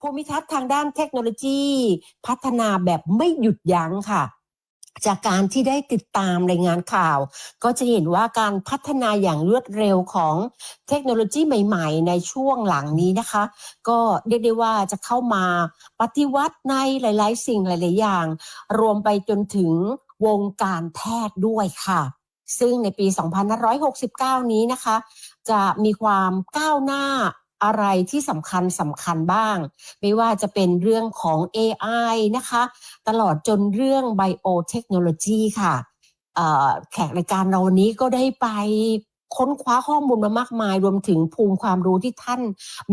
ภูมิทัศน์ทางด้านเทคโนโลยี พัฒนาแบบไม่หยุดยั้งค่ะ จากการที่ได้ติดตามรายงานข่าว ก็จะเห็นว่าการพัฒนาอย่างรวดเร็วของเทคโนโลยีใหม่ๆ ในช่วงหลังนี้นะคะ ก็เรียกได้ว่าจะเข้ามาปฏิวัติในหลาย ๆ สิ่งหลาย ๆ อย่าง รวมไปจนถึงวงการแพทย์ด้วยค่ะซึ่งในปี 2569 นี้นะคะ จะมีความก้าวหน้า อะไรที่สำคัญสำคัญบ้าง ไม่ว่าจะเป็นเรื่องของ AI นะคะ ตลอดจนเรื่อง Biotechnology ค่ะแขกรายการเราวันนี้ก็ได้ไปค้นคว้าข้อมูลมามากมาย รวมถึงภูมิความรู้ที่ท่าน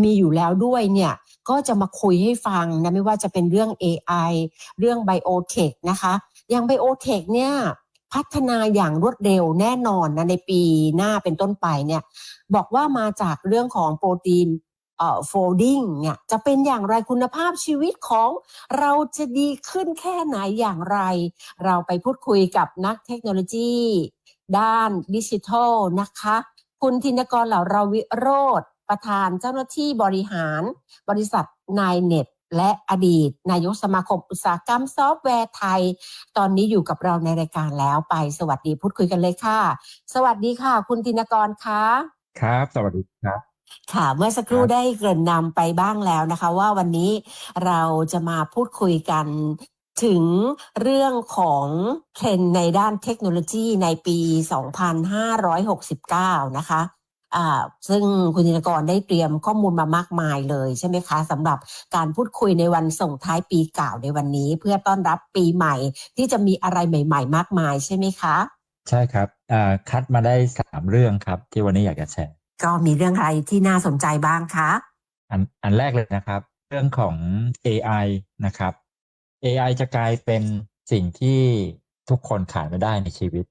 มีอยู่แล้วด้วยเนี่ย ก็จะมาคุยให้ฟังนะไม่ว่าจะเป็นเรื่อง AI เรื่อง Biotech นะคะอย่าง Biotech เนี่ยพัฒนาอย่างรวดเร็วแน่นอนนะในปีหน้าเป็นต้นไปเนี่ย บอกว่ามาจากเรื่องของโปรตีน โฟลดิ้งเนี่ยจะเป็นอย่างไรคุณภาพชีวิตของเราจะดีขึ้นแค่ไหนอย่างไร เราไปพูดคุยกับนักเทคโนโลยี ด้านดิจิทัลนะคะ คุณธินกรเหล่าราวิโรธประธานเจ้าหน้าที่บริหาร บริษัทนายเน็ตและอดีต นายกสมาคมอุตสาหกรรมซอฟต์แวร์ไทย ตอนนี้อยู่กับเราในรายการแล้วไปสวัสดีพูดคุยกันเลยค่ะ สวัสดีค่ะ คุณธินกรคะครับ สวัสดีครับ ค่ะเมื่อสักครู่ครับได้เกริ่นนำไปบ้างแล้วนะคะ ว่าวันนี้เราจะมาพูดคุยกันถึงเรื่องของเทรนด์ในด้านเทคโนโลยีในปี 2569 นะคะอ่าซึ่งคุณธินกรได้เตรียมข้อมูลมามากมายเลยใช่ไหมคะสำหรับการพูดคุยในวันส่งท้ายปีเก่าในวันนี้ เพื่อต้อนรับปีใหม่ ที่จะมีอะไรใหม่ ๆ มากมายใช่ไหมคะ ใช่ครับอ่าคัดมาได้สามเรื่องครับ ที่วันนี้อยากจะแชร์ ก็มีเรื่องอะไรที่น่าสนใจบ้างคะ อันอันแรกเลยนะครับ เรื่องของ AI นะครับ AI จะกลายเป็นสิ่งที่ทุกคนขาดไม่ได้ในชีวิต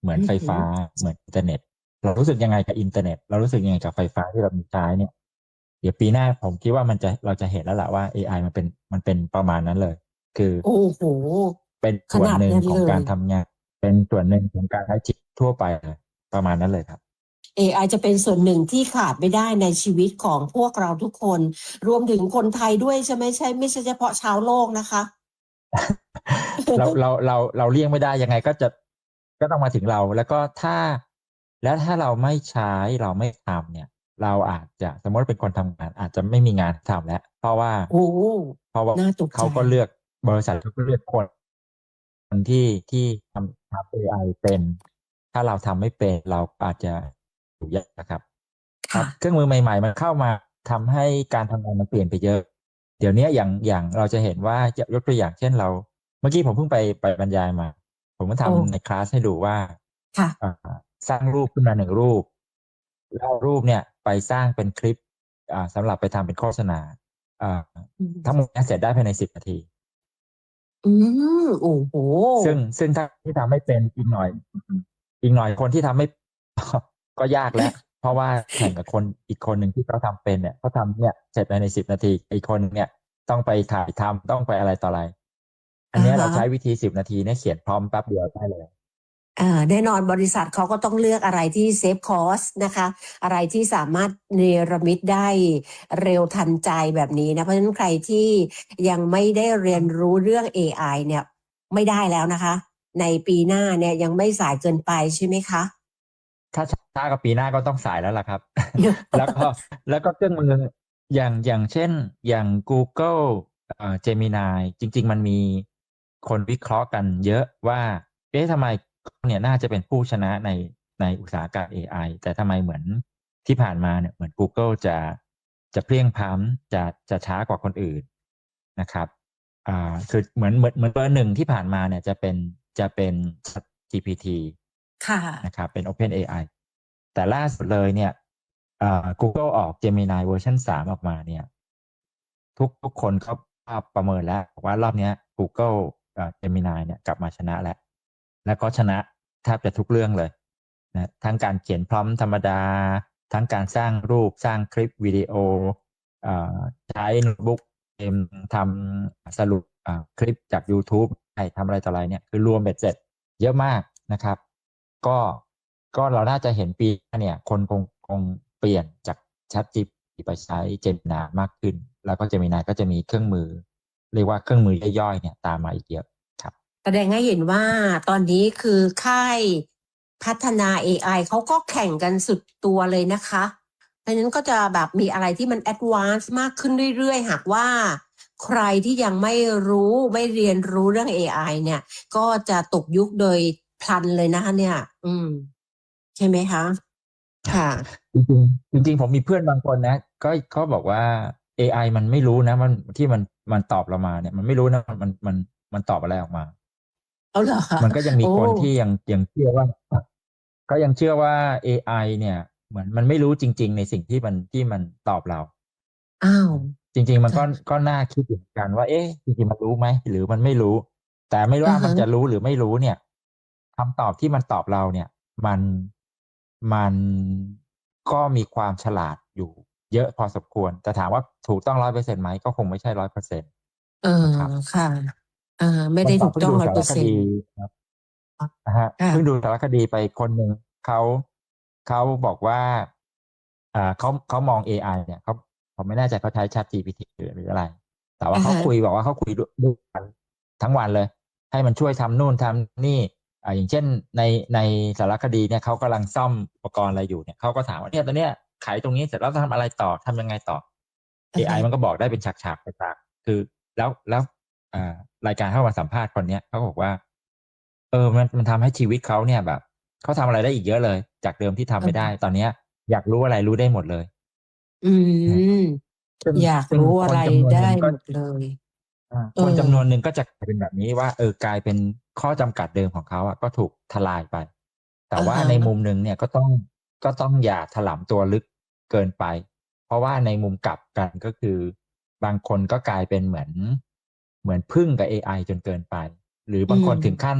เหมือนอือหือไฟฟ้าเหมือนอินเทอร์เน็ต เรารู้สึกยังไงกับอินเทอร์เน็ต เรารู้สึกยังไงกับไฟฟ้าที่เรามีใช้เนี่ย เดี๋ยวปีหน้าผมคิดว่ามันจะเราจะเห็นแล้วล่ะว่า AI มันเป็นมันเป็นประมาณนั้นเลย คือโอ้โหเป็นส่วนหนึ่งขนาดนั้นของเลยการทำงาน เป็นส่วนหนึ่งของการใช้ชีวิตทั่วไปเลยประมาณนั้นเลยครับ AI จะเป็นส่วนหนึ่งที่ขาดไม่ได้ในชีวิตของพวกเราทุกคน รวมถึงคนไทยด้วยใช่ไหมใช่ ไม่ใช่เฉพาะชาวโลกนะคะ เราเราเราเราเลี่ยงไม่ได้ยังไงก็จะก็ต้องมาถึงเรา แล้วก็ถ้า แล้วถ้าเราไม่ใช้เราไม่ทำเนี่ย เราอาจจะสมมติเป็นคนทำงาน อาจจะไม่มีงานทำแล้ว เพราะว่าโอ้เพราะว่าน่าตกใจเขาก็เลือกบริษัทเขาก็เลือกคนคนที่ที่ทำทำ AI เป็น ถ้าเราทำไม่เป็นเราอาจจะ อยู่ยากนะครับครัค่ะบเครื่องมือใหม่ๆมันเข้ามาทำให้การทำงานมันเปลี่ยนไปเยอะ เดี๋ยวนี้อย่างอย่างเราจะเห็นว่ายกตัวอย่างเช่นเรา เมื่อกี้ผมเพิ่งไปไปบรรยายมา ผมก็ทำโอ้ในคลาสให้ดูว่าค่ะอ่าสร้างรูปขึ้นมาหนึ่งรูป แล้วเอารูปเนี่ยไปสร้างเป็นคลิปอ่าสำหรับไปทำเป็นโฆษณาอ่าทั้งหมดเนี้เสร็จได้ภายในสิบนาทีอืมโอ้โหซึ่งซึ่งถ้าที่ทำไม่เป็นอีกหน่อย อีกหน่อยคนที่ทำไม่ ก็ยากแล้ว เพราะว่าแข่งกับคนอีกคนหนึ่งที่เขาทำเป็นเนี่ยเขาทำเนี่ยเสร็จภายในสิบนาทีอีกคนหนึ่งเนี่ยต้องไปถ่ายทำต้องไปอะไรต่ออะไร อันเนี้ยอ่าฮะเราใช้วิธีสิบนาทีเนี่ยเขียนพร้อมแป๊บเดียวได้เลยเอ่อแน่นอนบริษัทเขาก็ต้องเลือกอะไรที่เซฟคอสนะคะ อะไรที่สามารถเนรมิตได้เร็วทันใจแบบนี้นะ เพราะฉะนั้นใครที่ยังไม่ได้เรียนรู้เรื่อง AI เนี่ยไม่ได้แล้วนะคะ ในปีหน้าเนี่ยยังไม่สายเกินไปใช่ไหมคะ ถ้าช้ากับปีหน้าก็ต้องสายแล้วล่ะครับ แล้วก็แล้วก็เครื่องมืออย่างอย่างเช่น อย่าง Google เอ่อ Gemini จริง ๆ มันมีคนวิเคราะห์กันเยอะว่า เอ๊ะทำไมเนี่ยน่าจะเป็นผู้ชนะในในอุตสาหกรรม AI แต่ทำไมเหมือนที่ผ่านมาเนี่ยเหมือน Google จะจะเพลียงพล้ำจะจะช้ากว่าคนอื่นนะครับอ่าคือเหมือนเหมือนเหมือนเบอร์หนึ่งที่ผ่านมาเนี่ยจะเป็นจะเป็น GPT ค่ะ นะครับเป็น Open AI แต่ล่าสุดเลยเนี่ยอ่อ Google ออก Gemini เวอร์ชันสามออกมาเนี่ย ทุกทุกคนเขาประเมินแล้วว่ารอบนี้ Google เอ่อ Gemini เนี่ยกลับมาชนะแล้ว แล้วก็ชนะแทบจะทุกเรื่องเลยนะทั้งการเขียนพร้อมธรรมดา ทั้งการสร้างรูปสร้างคลิปวิดีโออ่อใช้โน้ตบุ๊กเกมทำสรุปอ่าคลิปจาก YouTube ใทำอะไรต่ออะไรเนี่ยคือรวมเบ็ดเสร็จเยอะมากนะครับ ก็ก็เราน่าจะเห็นปีหน้เนี่ยคนคงคงเปลี่ยนจาก Chat GPT ไปใช้ Gemini มากขึ้น แล้วก็เจมินาก็จะมีเครื่องมือ เรียกว่าเครื่องมือย่อยๆเนี่ยตามมาอีกเยอะครับแสดงให้เห็นว่าตอนนี้คือค่ายพัฒนา AI เขาก็แข่งกันสุดตัวเลยนะคะเพราะฉะนั้นก็จะแบบมีอะไรที่มันแอดวานซ์มากขึ้นเรื่อยๆ หากว่าใครที่ยังไม่รู้ไม่เรียนรู้เรื่อง AI เนี่ย ก็จะตกยุคโดย พลันเลยนะคะเนี่ย อืม ใช่ไหมคะ ค่ะ จริงๆจริงๆผมมีเพื่อนบางคนนะ ก็เขาบอกว่า AI มันไม่รู้นะ มันที่มันมันตอบเรามาเนี่ย มันไม่รู้นะมันมันมันมันตอบอะไรออกมาเอาเหรอคะมันก็ยังมีโอ้คนที่ยังยังเชื่อว่าก็ยังเชื่อว่า AI เนี่ย เหมือนมันไม่รู้จริง ๆ ในสิ่งที่มันที่มันตอบเราอ้าวจริง ๆ มันก็ค่ะก็น่าคิดอยู่เหมือนกันว่า เอ๊ะจริงๆมันรู้ไหมหรือมันไม่รู้ แต่ไม่ว่าอ่าฮะมันจะรู้หรือไม่รู้เนี่ย คำตอบที่มันตอบเราเนี่ย มันมันก็มีความฉลาดอยู่ เยอะพอสมควรแต่ถามว่าถูกต้องร้อยเปอร์เซ็นต์ไหมก็คงไม่ใช่ร้อยเปอร์เซ็นต์เออครับค่ะเออไม่ได้ถูกต้องร้อยเปอร์เซ็นต์ครับนะฮะค่ะเพิ่งดูสารคดีไปคนหนึ่งเขาเขาบอกว่าอ่าเขาเขามอง AI เนี่ยเขาผมไม่แน่ใจเขาใช้ Chat GPT หรือหรืออะไร แต่ว่าอ่าฮะเขาคุยบอกว่าเขาคุยด้วยกันทั้งวันเลย ให้มันช่วยทำนู่นทำนี่ อ่าอย่างเช่นในในสารคดีเนี่ยเขากำลังซ่อมอุปกรณ์อะไรอยู่เนี่ยเขาก็ถามว่าเนี่ยตอนเนี้ยไขตรงนี้เสร็จแล้วทำอะไรต่อทำยังไงต่อ AI มันก็บอกได้เป็นฉากๆไปตางๆคือแล้วแล้วอ่ารายการเข้ามาสัมภาษณ์คนเนี้ยเขาก็บอกว่า เออมันมันทำให้ชีวิตเขาเนี่ยแบบเขาทำอะไรได้อีกเยอะเลย จากเดิมที่ทำไม่ได้ ตอนเนี้ย อยากรู้อะไรรู้ได้หมดเลย อืมซึ่งอยากซึ่งรู้อะไรคนจำนวนหได้นึ่งหก็มดเลยอ่าเออคนจำนวนหนึ่งก็จะกลายเป็นแบบนี้ว่า เออกลายเป็น ข้อจำกัดเดิมของเขาอะก็ถูกทลายไป แต่ว่าอ่าฮะในมุมหนึ่งเนี่ยก็ต้องก็ต้องอย่าถลำตัวลึกเกินไป เพราะว่าในมุมกลับกันก็คือบางคนก็กลายเป็นเหมือน เหมือนพึ่งกับ AI จนเกินไป หรือบางคนอืมถึงขั้น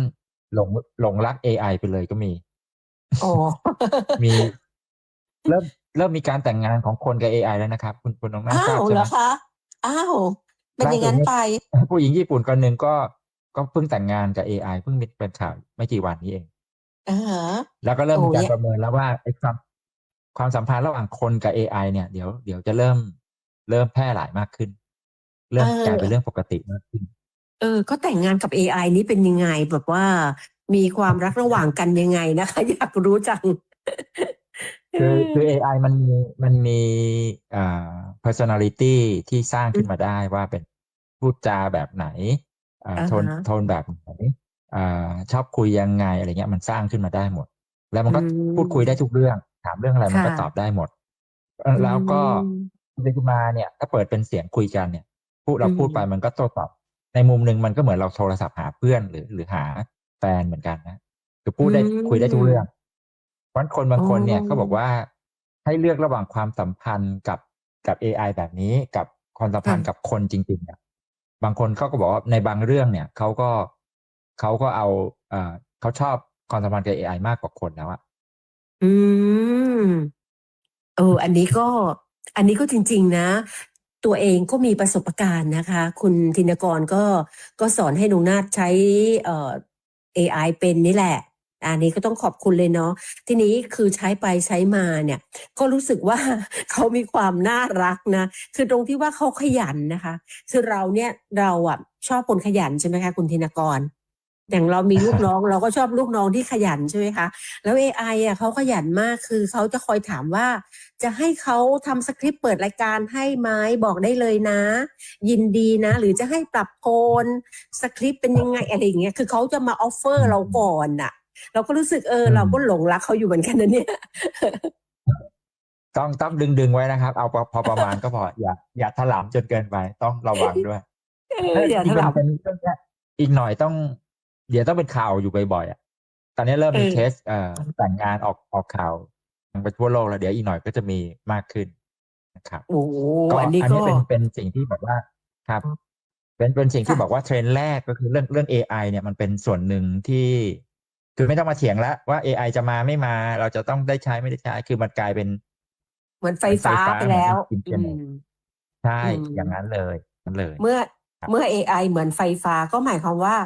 หลงหลงรัก AI ไปเลยก็มีอ๋อมีเริ่มเริ่มมีการแต่งงานของคนกับ AI แล้วนะครับ คุณคุณน้องน่าอ้าทราบวใช่เหไหรมอคะอ้าวเป็นอย่างนั้นไป ผู้หญิงญี่ปุ่นคนหนึ่งก็ ก็เพิ่งแต่งงานกับ AI เพิ่งมีเป็นข่าวไม่กี่วันนี้เองเออแล้วก็เริ่มโอ้มีการยประเมินแล้วว่าไอ้ความความสัมพันธ์ระหว่างคนกับ AI เนี่ยเดี๋ยวเดี๋ยวจะเริ่มเริ่มแพร่หลายมากขึ้นเริ่มกลายเป็นเรื่องปกติมากขึ้น เออก็แต่งงานกับ AI นี้เป็นยังไงแบบว่า มีความรักระหว่างกันยังไงนะคะ อยากรู้จังคือคือ AI มันมีมันมีอ่า personality ที่สร้างขึ้นมาได้ว่าเป็นพูดจาแบบไหนอ่าอ่าฮะ โทนโทนแบบไหนอ่าชอบคุยยังไงอะไรเงี้ยมันสร้างขึ้นมาได้หมด แล้วมันก็อืมพูดคุยได้ทุกเรื่อง ถามเรื่องอะไรมันก็ค่ะตอบได้หมดเออแล้วก็อืมคุณไปมาเนี่ย ถ้าเปิดเป็นเสียงคุยกันเนี่ย พูดเราอืมพูดไปมันก็โต้ตอบ ในมุมหนึ่งมันก็เหมือนเราโทรศัพท์หาเพื่อนหรือหรือหาแฟนเหมือนกันนะคือพูดได้คุยได้ทุกเรื่องเพราะฉะนั้นคนบางคนเนี่ยอ๋อเขาบอกว่าให้เลือกระหว่างความสัมพันธ์กับกับ AI แบบนี้กับความสัมพันธ์กับคนจริงๆเนี่ย บางคนเขาก็บอกว่าในบางเรื่องเนี่ยเขาก็เขาก็เอาเอเขาชอบความสัมพันธ์กับเอไอมากกว่าคนแล้วอะอืมเอออันนี้ก็ อันนี้ก็จริง ๆ นะ ตัวเองก็มีประสบการณ์นะคะ คุณธินกรก็ก็สอนให้นุงนาฏใช้เอ่อ AI เป็นนี่แหละ อันนี้ก็ต้องขอบคุณเลยเนาะทีนี้คือใช้ไปใช้มาเนี่ย ก็รู้สึกว่าเขามีความน่ารักนะ คือตรงที่ว่าเขาขยันนะคะ คือเราเนี่ยเราอะชอบคนขยันใช่ไหมคะคุณธินกรอย่างเรามีลูกน้องเราก็ชอบลูกน้องที่ขยันใช่ไหมคะแล้ว AI อะเขาขยันมากคือเขาจะคอยถามว่า จะให้เขาทำสคริปต์เปิดรายการให้ไหมบอกได้เลยนะ ยินดีนะ หรือจะให้ปรับโทนสคริปต์เป็นยังไงอะไรอย่างเงี้ยคือเขาจะมาออฟเฟอร์เราก่อนน่ะ เราก็รู้สึกเอออืมเราก็หลงรักเขาอยู่เหมือนกันนะเนี่ย ต้องต้องดึงดึงไว้นะครับ เอาพอพอประมาณก็พอ อย่า อย่าถลำจนเกินไป ต้องระวังด้วยเอออย่าจริถงๆลเป็นเป็นเรื่องเนี้ยอีกหน่อยต้อง เดี๋ยวต้องเป็นข่าวอยู่บ่อยๆอะตอนนี้เริ่มมีเออเคสเอ่อแต่งงานออกออกข่าวไปทั่วโลกแล้วเดี๋ยวอีกหน่อยก็จะมีมากขึ้นนะครับำโอ้โหก็อัอันนนี้ก็นี้เป็นเป็นสิ่งที่แบบว่าครับ เป็นเป็นสิ่งที่ค่ะบอกว่าเทรนด์แรกก็คือเรื่องเรื่อง AI เนี่ยมันเป็นส่วนหนึ่งที่ คือไม่ต้องมาเถียงแล้วว่า AI จะมาไม่มา เราจะต้องได้ใช้ไม่ได้ใช้ คือมันกลายเป็น เหมือนไฟฟ้าไปแล้วเหมือนอินเทออืร์เน็ตมใช่อืมอย่างนั้นเลยนั่นเลย เมื่อครับเมื่อ AI เหมือนไฟฟ้าก็หมายความว่า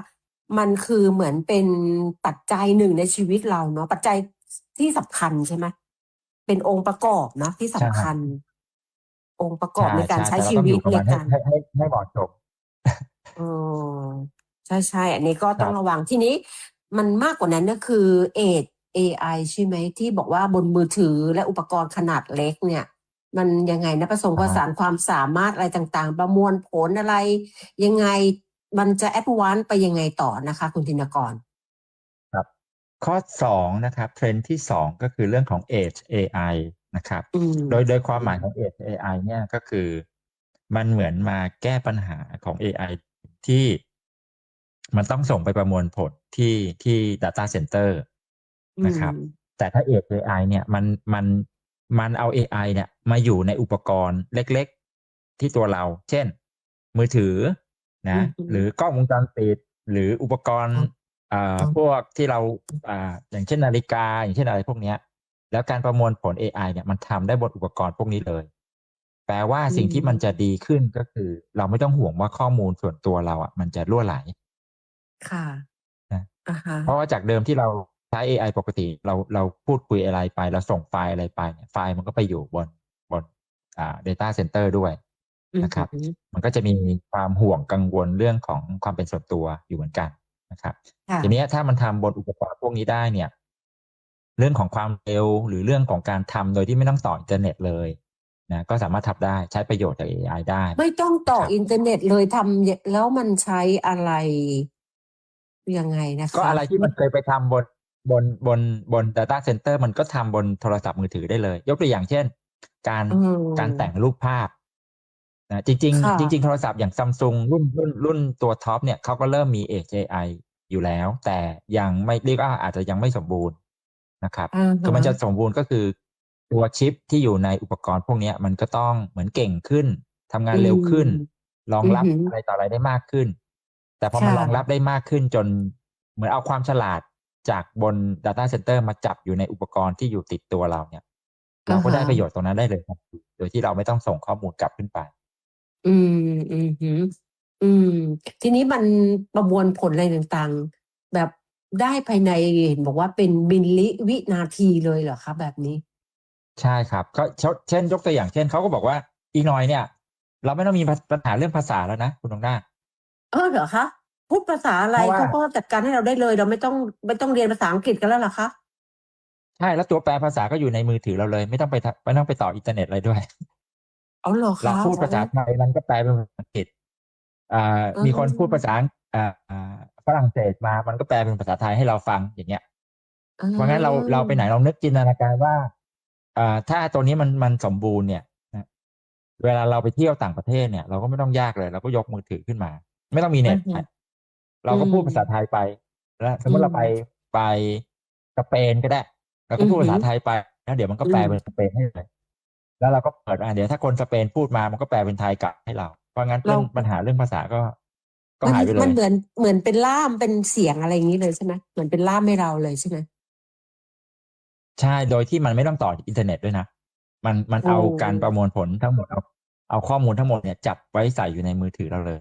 มันคือเหมือนเป็นปัจจัยหนึ่งในชีวิตเราเนาะปัจจัยที่สำคัญใช่ไหมเป็นองค์ประกอบเนาะที่สำคัญ องค์ประกอบใช่ในการใช่ใช้แต่เราชีต้องอวิตยู่กับในมันให้การให้ให้ให้เหมาะสมเออใช่ใช่ อันนี้ก็ต้องครับระวังทีนี้ มันมากกว่านั้นก็คือเอด AI ใช่ไหมที่บอกว่าบนมือถือและอุปกรณ์ขนาดเล็กเนี่ย มันยังไงนะผสมผสานความสามารถอะไรต่างๆ ประมวลผลอะไร ยังไงมันจะแอดวานซ์ไปยังไงต่อนะคะ คุณธินกรข้อสองนะครับเทรนด์ที่สองก็คือเรื่องของ Edge AI นะครับอืมโดยโดยความหมายของ Edge AI เนี่ยก็คือ มันเหมือนมาแก้ปัญหาของ AI ที่ มันต้องส่งไปประมวลผลที่ที่ Data Center นะครับอืมแต่ถ้า Edge AI เนี่ยมันมันมันเอา AI เนี่ยมาอยู่ในอุปกรณ์เล็กๆ ที่ตัวเรา เช่น มือถือนะอืมหรือกล้องวงจรปิดหรืออุปกรณ์ครับอ่าครับพวกที่เราอ่าอย่างเช่นนาฬิกา อย่างเช่นอะไรพวกเนี้ย แล้วการประมวลผล AI เนี่ยมันทำได้บนอุปกรณ์พวกนี้เลย แปลว่าสิ่งที่มันจะดีขึ้นก็คือ เราไม่ต้องห่วงว่าข้อมูลส่วนตัวเราอะมันจะรั่วไหล ค่ะ นะอ่าฮะ เพราะว่าจากเดิมที่เราใช้ AI ปกติ เราเราพูดคุยอะไรไป เราส่งไฟล์อะไรไปเนี่ยไฟล์มันก็ไปอยู่บนบนอ่า data center ด้วยนะครับอืมมันก็จะมีความห่วงกังวลเรื่องของความเป็นส่วนตัวอยู่เหมือนกันนะครับ ค่ะ ทีเนี้ยถ้ามันทำบนอุปกรณ์พวกนี้ได้เนี่ย เรื่องของความเร็วหรือเรื่องของการทำโดยที่ไม่ต้องต่ออินเทอร์เน็ตเลยนะก็สามารถทำได้ใช้ประโยชน์จาก AI ได้ ไม่ต้องต่อครับ อินเทอร์เน็ตเลยทำแล้วมันใช้อะไร ยังไงนะคะก็อะไรที่มันเคยไปทำบนบนบนบน Data Center มันก็ทำบนโทรศัพท์มือถือได้เลย ยกตัวอย่างเช่น การอืมการแต่งรูปภาพนะจริงค่ะๆจริง ๆ โทรศัพท์อย่างซัมซุงรุ่นรุ่นรุ่นตัวท็อปเนี่ยเขาก็เริ่มมี Edge AI อยู่แล้ว แต่ยังไม่เรียกว่าอาจจะยังไม่สมบูรณ์นะครับอ่าฮคือมันจะสมบูรณ์ก็คือ ตัวชิปที่อยู่ในอุปกรณ์พวกเนี้ยมันก็ต้องเหมือนเก่งขึ้นทำงานเร็วขึ้นรองรับอือหือออะไรต่ออะไรได้มากขึ้น แต่พอมันค่ะรองรับได้มากขึ้นจนเหมือนเอาความฉลาดจากบน Data Center มาจับอยู่ในอุปกรณ์ที่อยู่ติดตัวเราเนี่ย เราก็ได้ประโยชน์ตรงนั้นได้เลยครับโดยที่เราไม่ต้องส่งข้อมูลกลับขึ้นไป อืมอืมหืมอืม ทีนี้มันประมวลผลอะไรต่างๆ แบบได้ภายในเห็นบอกว่าเป็นมิลลิวินาทีเลยเหรอคะแบบนี้ ใช่ครับก็เช่นเช่นยกตัวอย่างเช่นเขาก็บอกว่าอีกหน่อยเนี่ย เราไม่ต้องมีปัญหาเรื่องภาษาแล้วนะคุณตรงหน้าเออเหรอคะ พูดภาษาอะไรเพราะว่าเขาก็จัดการให้เราได้เลย เราไม่ต้อง ไม่ต้องเรียนภาษาอังกฤษกันแล้วเหรอคะ ใช่ แล้วตัวแปลภาษาก็อยู่ในมือถือเราเลย ไม่ต้องไปทะไม่ต้องไปต่ออินเทอร์เน็ตอะไรด้วยเอาเหรอเราคะพูดภาษาไทย มันก็แปลเป็นภาษาอังกฤษ อ่า อืมมีคนพูดภาษา อ่า อ่า ฝรั่งเศสมา มันก็แปลเป็นภาษาไทยให้เราฟัง อย่างเงี้ยอ่เพราะงั้นเรา เราไปไหนเรานึกจินตนาการว่า อ่า ถ้าตัวนี้มัน มันสมบูรณ์เนี่ยนะ เวลาเราไปเที่ยวต่างประเทศเนี่ย เราก็ไม่ต้องยากเลย เราก็ยกมือถือขึ้นมา ไม่ต้องมีเน็ตอือฮึเราก็พูดอืมภาษาไทยไปแล้วสมมติเราไปไปสเปนก็ได้เราก็พูดอือฮึ ภาษาไทยไปแล้วเดี๋ยวมันก็แปลอืมเป็นสเปนให้เลย แล้วเราก็เปิดอ่าเดี๋ยวถ้าคนสเปนพูดมามันก็แปลเป็นไทยกลับให้เรา เพราะงั้นเรื่องปัญหาเรื่องภาษาก็ก็มันหายไปเลมันย เหมือนเหมือนเป็นล่ามเป็นเสียงอะไรอย่างนี้เลยใช่ไหมเหมือนเป็นล่ามให้เราเลยใช่ไหมใช่โดยที่มันไม่ต้องต่ออินเทอร์เน็ตด้วยนะ มันมันโอ้เอาการประมวลผลทั้งหมดเอาเอาข้อมูลทั้งหมดเนี่ยจับไว้ใส่อยู่ในมือถือเราเลย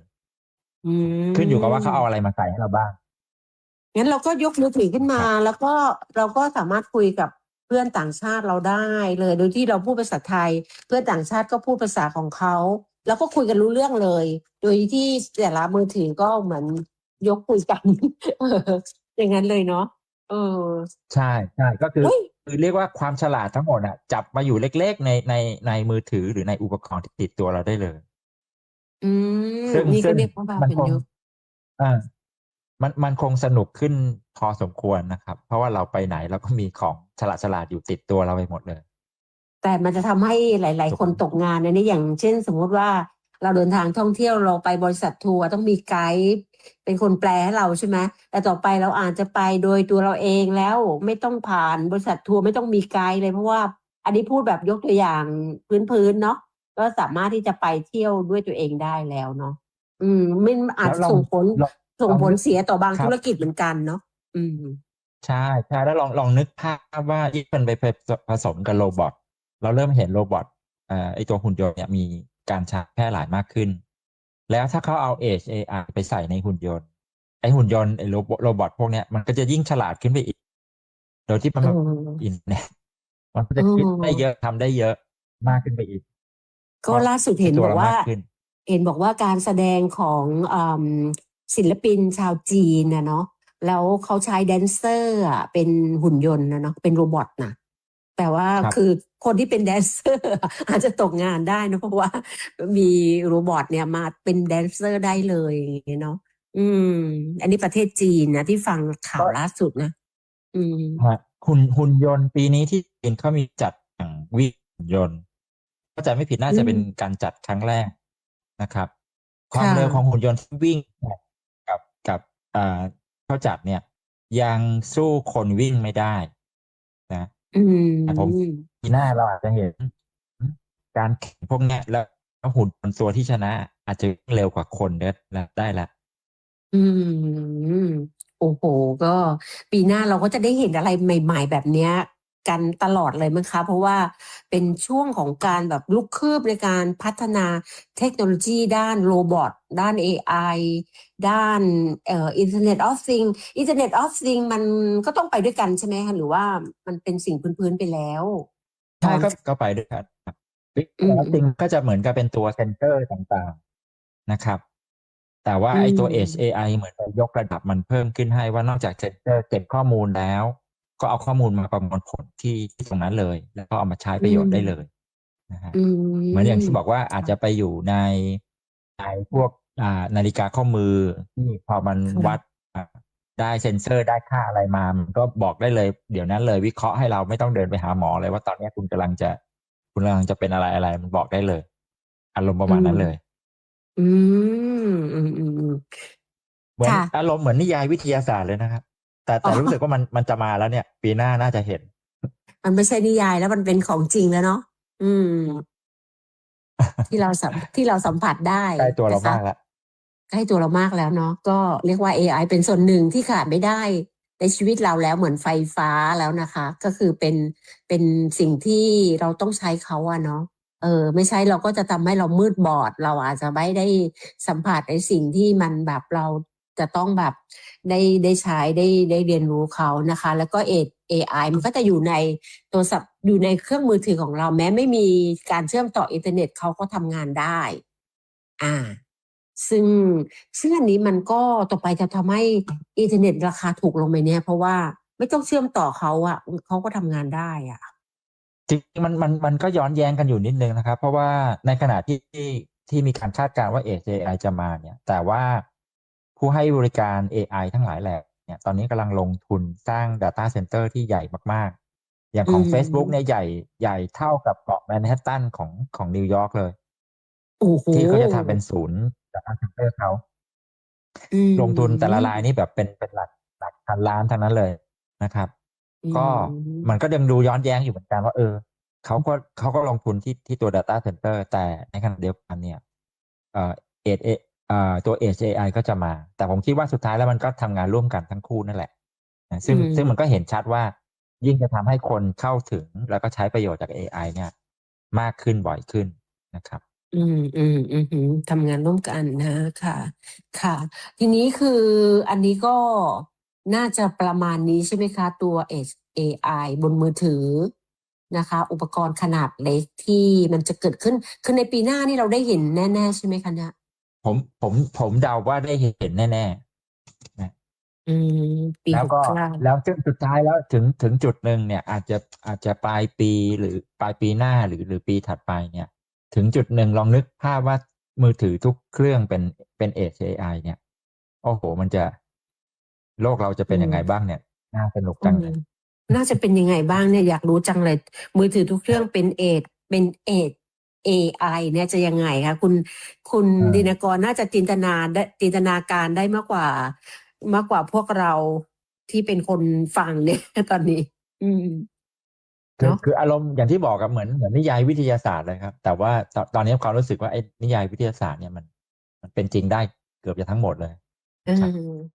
อืมขึ้นอยู่กับว่าเขาเอาอะไรมาใส่ให้เราบ้าง งั้นเราก็ยกมือถือขึ้นมาครับ แล้วก็เราก็สามารถคุยกับเพื่อนต่างชาติเราได้เลย โดยที่เราพูดภาษาไทย เพื่อนต่างชาติก็พูดภาษาของเขาแล้วก็คุยกันรู้เรื่องเลย โดยที่แต่ละมือถือก็เหมือนยกคุยกัน เอออย่างนั้นเลยเนาะเออใช่ใช่ก็คือ เฮ้ย คือเรียกว่าความฉลาดทั้งหมดอะ จับมาอยู่เล็กๆในในในมือถือหรือในอุปกรณ์ที่ติดตัวเราได้เลย อืม ซึ่งนี่ก็ซึ่งเรียกว่าแบบมันเป็นคง ยุค อ่า มันมันคงสนุกขึ้นพอสมควรนะครับ เพราะว่าเราไปไหนเราก็มีของฉลาดฉลาดๆอยู่ติดตัวเราไปหมดเลย แต่มันจะทำให้หลายๆคนตกงานนะนี่อย่างเช่น สมมุติว่าเราเดินทางท่องเที่ยวเราไปบริษัททัวร์ต้องมีไกด์เป็นคนแปลให้เราใช่ไหมแต่ต่อไปเราอาจจะไปโดยตัวเราเองแล้วไม่ต้องผ่านบริษัททัวร์ไม่ต้องมีไกด์เลยเพราะว่า อันนี้พูดแบบยกตัวอย่างพื้นๆเนาะ ก็สามารถที่จะไปเที่ยวด้วยตัวเองได้แล้วเนาะอืมมันอาจจะแล้วลองส่งผลลองส่งผลเสียต่อบางครับธุรกิจเหมือนกันเนาะอืมใช่ใช่แล้วลองลองนึกภาพว่าที่มันไปผสมกับโรบอทเราเริ่มเห็นโรบอทเอ่อไอตัวหุ่นยนต์เนี่ยมีการใช้แพร่หลายมากขึ้น แล้วถ้าเขาเอา Edge AI ไปใส่ในหุ่นยนต์ไอหุ่นยนต์ไอโรบอทโรบอทพวกเนี้ยมันก็จะยิ่งฉลาดขึ้นไปอีก โดยที่มันเอไม่ออินเน็ตมันก็จะคิดอืมได้เยอะทำได้เยอะมากขึ้นไปอีก ก็ล่าสุดเห็นตับวอกเราว่ามากขึ้นเห็นบอกว่าการแสดงของอืมศิลปินชาวจีนนะเนาะแล้วเขาใช้แดนเซอร์อะเป็นหุ่นยนต์นะเนาะเป็นโรบอทนะแต่ว่าครับคือคนที่เป็นแดนเซอร์อะอาจจะตกงานได้นะเพราะว่ามีโรบอทเนี่ยมาเป็นแดนเซอร์ได้เลยอย่างเงี้ยเนาะอืม อันนี้ประเทศจีนนะที่ฟังข่าวล่าสุดนะ อืมฮะหุ่นหุ่นยนต์ปีนี้ที่จีนเขามีจัดแข่งวิ่งหุ่นยนต์ ก็จะไม่ผิดน่าจะเป็นการจัดครั้งแรกนะครับ ความค่ะเร็วของหุ่นยนต์ที่วิ่งกับกับอ่าเขาจัดเนี่ย ยังสู้คนวิ่งไม่ได้นะอืมแต่ผมปีหน้าเราอาจจะเห็น การแข่งพวกเนี้ยแล้วหุ่นยนต์ตัวที่ชนะ อาจจะวิ่งเร็วกว่าคนได้ได้ละ อืมโอ้โห ก็ปีหน้าเราก็จะได้เห็นอะไรใหม่ ๆ แบบเนี้ย กันตลอดเลยมั้งคะ เพราะว่าเป็นช่วงของการแบบลุกคืบในการพัฒนาเทคโนโลยีด้านโรบอทด้าน AI ด้านเอ่อ Internet of Things Internet of Things มันก็ต้องไปด้วยกันใช่ไหมคะหรือว่ามันเป็นสิ่งพื้นๆไปแล้วใช่ก็ก็ไปด้วยกันครับอืมจริงก็จะเหมือนกับเป็นตัวเซนเซอร์ต่างๆนะครับ แต่ว่าไอ้ตัวอืม Edge AI เหมือนจะยกระดับมันเพิ่มขึ้นให้ว่านอกจากเซนเซอร์เก็บข้อมูลแล้ว ก็เอาข้อมูลมาประมวลผลที่ที่ตรงนั้นเลย แล้วก็เอามาใช้ประโยชน์ได้เลยนะฮะอืมเหมือนอย่างที่บอกว่าอาจจะไปอยู่ในในพวกอ่านาฬิกาข้อมือที่พอมันค่ะวัดอ่าได้เซ็นเซอร์ได้ค่าอะไรมา มันก็บอกได้เลย เดี๋ยวนั้นเลยวิเคราะห์ให้เราไม่ต้องเดินไปหาหมอเลยว่าตอนนี้คุณกำลังจะ คุณกำลังจะเป็นอะไรอะไรมันบอกได้เลย อารมณ์ประมาณนั้นเลย อืมอืมอืมอืมเหมือนค่ะอารมณ์เหมือนนิยายวิทยาศาสตร์เลยนะครับ แต่แต่อ๋อรู้สึกว่ามันมันจะมาแล้วเนี่ย ปีหน้าน่าจะเห็น มันไม่ใช่นิยายแล้วมันเป็นของจริงแล้วเนาะอืม ที่เราสัมที่เราสัมผัสได้ใกล้ตัวเรานะคะมากแล้วใกล้ตัวเรามากแล้วเนาะก็เรียกว่า AI เป็นส่วนหนึ่งที่ขาดไม่ได้ในชีวิตเราแล้วเหมือนไฟฟ้าแล้วนะคะ ก็คือเป็นเป็นสิ่งที่เราต้องใช้เขาอะเนาะเออ ไม่ใช่เราก็จะทำให้เรามืดบอด เราอาจจะไม่ได้สัมผัสในสิ่งที่มันแบบเรา จะต้องแบบได้ได้ใช้ได้ได้เรียนรู้เขานะคะ แล้วก็เอ AI มันก็จะอยู่ในโทรศัพท์อยู่ในเครื่องมือถือของเรา แม้ไม่มีการเชื่อมต่ออินเทอร์เน็ตเขาก็ทำงานได้ อ่า ซึ่งซึ่งอันนี้มันก็ต่อไปจะทำให้อินเทอร์เน็ตราคาถูกลงไปเนี่ย เพราะว่าไม่ต้องเชื่อมต่อเขาอะเขาก็ทำงานได้อะจริงมันมันมันก็ย้อนแย้งกันอยู่นิดนึงนะครับ เพราะว่าในขณะที่ที่ที่มีการคาดการณ์ว่า AI จะมาเนี่ย แต่ว่า ผู้ให้บริการ AI ทั้งหลายแหละเนี่ยตอนนี้กำลังลงทุนสร้าง Data Center ที่ใหญ่มากๆ อย่างของ อืม Facebook เนี่ยใหญ่ใหญ่เท่ากับเกาะแมนฮัตตันของของนิวยอร์กเลย โอ้โหที่เขาจะทำเป็นศูนย์ Data Center เขา อืมลงทุนแต่ละรายนี่แบบเป็นเป็นหลักหลักพันล้านทั้งนั้นเลยนะครับก็อืมมันก็ยังดูย้อนแย้งอยู่เหมือนกันว่าเออเขาก็เขาก็ลงทุนที่ที่ตัว Data Center แต่ในขณะเดียวกันเนี่ยเอ่อเอเอเอ่อ ตัว Edge AI ก็จะมา แต่ผมคิดว่าสุดท้ายแล้วมันก็ทำงานร่วมกันทั้งคู่นั่นแหละนะซึ่งอืมซึ่งมันก็เห็นชัดว่า ยิ่งจะทำให้คนเข้าถึงแล้วก็ใช้ประโยชน์จาก AI เนี่ย มากขึ้นบ่อยขึ้นนะครับ อืมอืมอืมอืมทำงานร่วมกันนะค่ะ ค่ะ ทีนี้คืออันนี้ก็น่าจะประมาณนี้ใช่ไหมคะ ตัว Edge AI บนมือถือนะคะ อุปกรณ์ขนาดเล็กที่มันจะเกิดขึ้น คือในปีหน้านี่เราได้เห็นแน่ ๆ ใช่ไหมคะเนี่ย ผมผมผมเดาว่าได้เห็นแน่ๆอืม ปีแล้วหกก็เก้าแล้วจนสุดท้ายแล้วถึงถึงจุดหนึ่งเนี่ย อาจจะอาจจะปลายปีหรือปลายปีหน้าหรือหรือปีถัดไปเนี่ย ถึงจุดหนึ่งลองนึกภาพว่ามือถือทุกเครื่องเป็นเป็นเอ AI เนี่ยโอ้โห มันจะโลกเราจะเป็นยังไงบ้างเนี่ย น่าสนุกจังเลยอืมน่าจะเป็นยังไงบ้างเนี่ยอยากรู้จังเลย มือถือทุกเครื่องเป็นเอดเป็นเอด AI เนี่ยจะยังไงคะคุณคุณอ่าดินกรน่าจะจินตนาได้จินตนาการได้มากกว่ามากกว่าพวกเราที่เป็นคนฟังเนี่ยตอนนี้ อืมคือเนอะคืออารมณ์อย่างที่บอกกับเหมือนเหมือนนิยายวิทยาศาสตร์เลยครับ แต่ว่าตอนตอนนี้ความรู้สึกว่าไอ้นิยายวิทยาศาสตร์เนี่ยมัน มันเป็นจริงได้เกือบจะทั้งหมดเลยเอครับอ